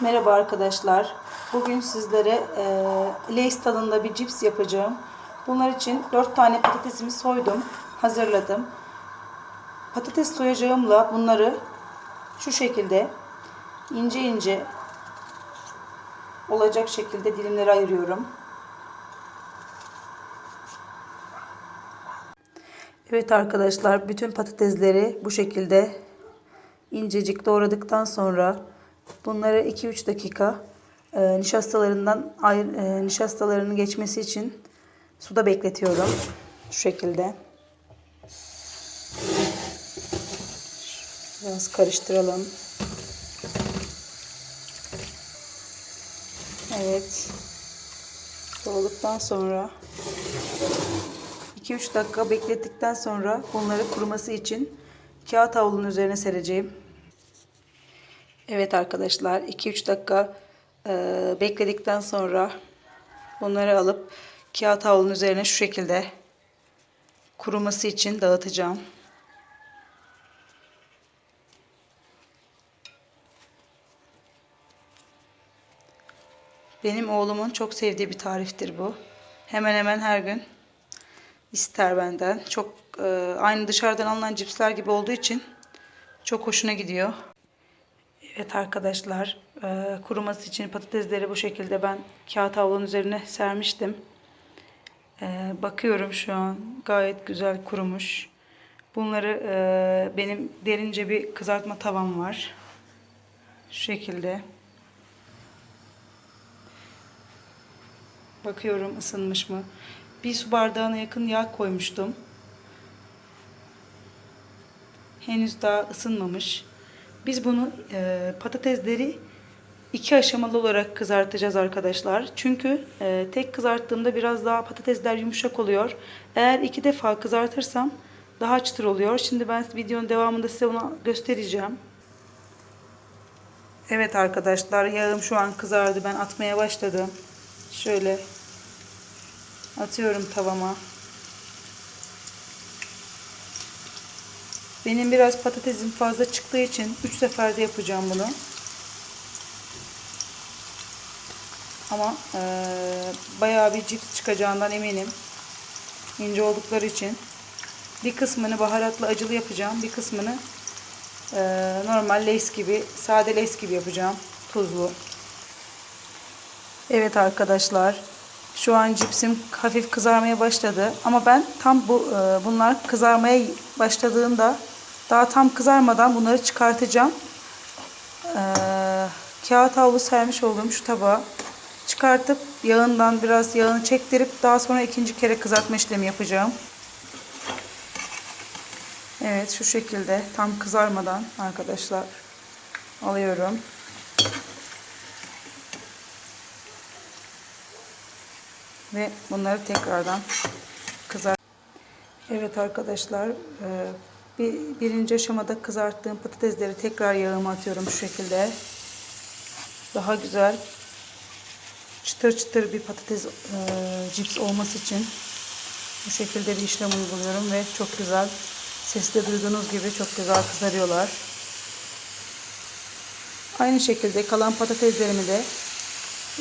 Merhaba arkadaşlar. Bugün sizlere e, Lay's tadında bir cips yapacağım. Bunlar için 4 tane patatesimi soydum, hazırladım. Patates soyacağımla bunları şu şekilde ince ince olacak şekilde dilimlere ayırıyorum. Evet arkadaşlar bütün patatesleri bu şekilde incecik doğradıktan sonra bunları 2-3 dakika e, nişastalarından ayır, e, nişastalarının geçmesi için suda bekletiyorum. Şu şekilde. Biraz karıştıralım. Evet. Soğuduktan sonra 2-3 dakika beklettikten sonra bunları kuruması için kağıt havlunun üzerine sereceğim. Evet arkadaşlar 2-3 dakika e, bekledikten sonra bunları alıp kağıt havlunun üzerine şu şekilde kuruması için dağıtacağım. Benim oğlumun çok sevdiği bir tariftir bu. Hemen hemen her gün ister benden. Çok e, aynı dışarıdan alınan cipsler gibi olduğu için çok hoşuna gidiyor. Evet arkadaşlar e, kuruması için patatesleri bu şekilde ben kağıt havlunun üzerine sermiştim. E, bakıyorum şu an gayet güzel kurumuş. Bunları e, benim derince bir kızartma tavam var. Şu şekilde. Bakıyorum ısınmış mı. Bir su bardağına yakın yağ koymuştum. Henüz daha ısınmamış. Biz bunu e, patatesleri iki aşamalı olarak kızartacağız arkadaşlar. Çünkü e, tek kızarttığımda biraz daha patatesler yumuşak oluyor. Eğer iki defa kızartırsam daha çıtır oluyor. Şimdi ben videonun devamında size onu göstereceğim. Evet arkadaşlar yağım şu an kızardı. Ben atmaya başladım. Şöyle atıyorum tavama. Benim biraz patatesim fazla çıktığı için 3 seferde yapacağım bunu. Ama e, bayağı bir cips çıkacağından eminim. İnce oldukları için. Bir kısmını baharatlı acılı yapacağım. Bir kısmını e, normal leys gibi, sade leys gibi yapacağım. Tuzlu. Evet arkadaşlar. Şu an cipsim hafif kızarmaya başladı. Ama ben tam bu e, bunlar kızarmaya başladığında daha tam kızarmadan bunları çıkartacağım. Ee, kağıt havlu sermiş olduğum şu tabağa çıkartıp yağından biraz yağını çektirip daha sonra ikinci kere kızartma işlemi yapacağım. Evet şu şekilde tam kızarmadan arkadaşlar alıyorum. Ve bunları tekrardan kızart. Evet arkadaşlar bir, birinci aşamada kızarttığım patatesleri tekrar yağıma atıyorum şu şekilde. Daha güzel çıtır çıtır bir patates e, cips olması için bu şekilde bir işlem uyguluyorum ve çok güzel sesle duyduğunuz gibi çok güzel kızarıyorlar. Aynı şekilde kalan patateslerimi de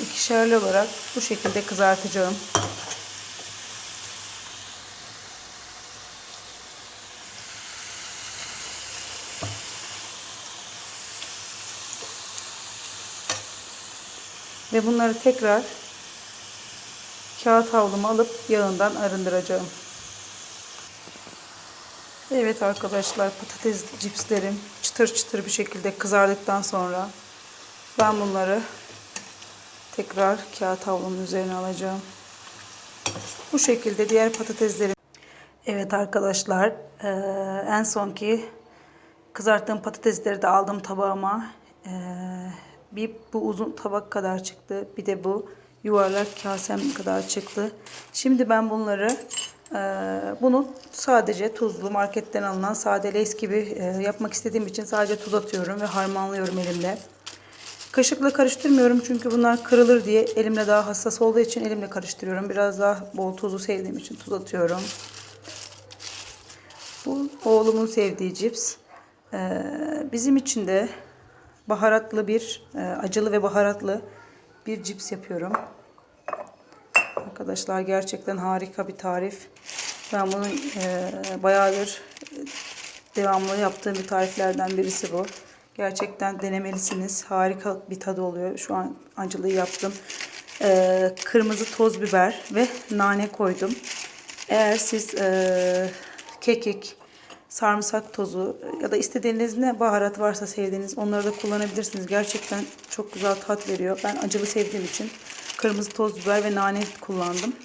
ikişerli olarak bu şekilde kızartacağım. Ve bunları tekrar kağıt havluma alıp yağından arındıracağım. Evet arkadaşlar patates cipslerim çıtır çıtır bir şekilde kızardıktan sonra ben bunları tekrar kağıt havlumun üzerine alacağım. Bu şekilde diğer patateslerim. Evet arkadaşlar en sonki kızarttığım patatesleri de aldım tabağıma. Bir bu uzun tabak kadar çıktı. Bir de bu yuvarlak kasem kadar çıktı. Şimdi ben bunları e, bunu sadece tuzlu marketten alınan sade leys gibi e, yapmak istediğim için sadece tuz atıyorum ve harmanlıyorum elimle. Kaşıkla karıştırmıyorum çünkü bunlar kırılır diye elimle daha hassas olduğu için elimle karıştırıyorum. Biraz daha bol tuzu sevdiğim için tuz atıyorum. Bu oğlumun sevdiği cips. Ee, bizim için de baharatlı bir, e, acılı ve baharatlı bir cips yapıyorum. Arkadaşlar gerçekten harika bir tarif. Ben bunu e, bayağıdır e, devamlı yaptığım bir tariflerden birisi bu. Gerçekten denemelisiniz. Harika bir tadı oluyor. Şu an acılıyı yaptım. E, kırmızı toz biber ve nane koydum. Eğer siz e, kekik, sarımsak tozu ya da istediğiniz ne baharat varsa sevdiğiniz onları da kullanabilirsiniz. Gerçekten çok güzel tat veriyor. Ben acılı sevdiğim için kırmızı toz biber ve nane kullandım.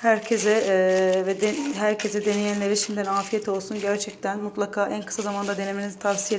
Herkese eee, ve de- herkese deneyenlere şimdiden afiyet olsun. Gerçekten mutlaka en kısa zamanda denemenizi tavsiye ederim.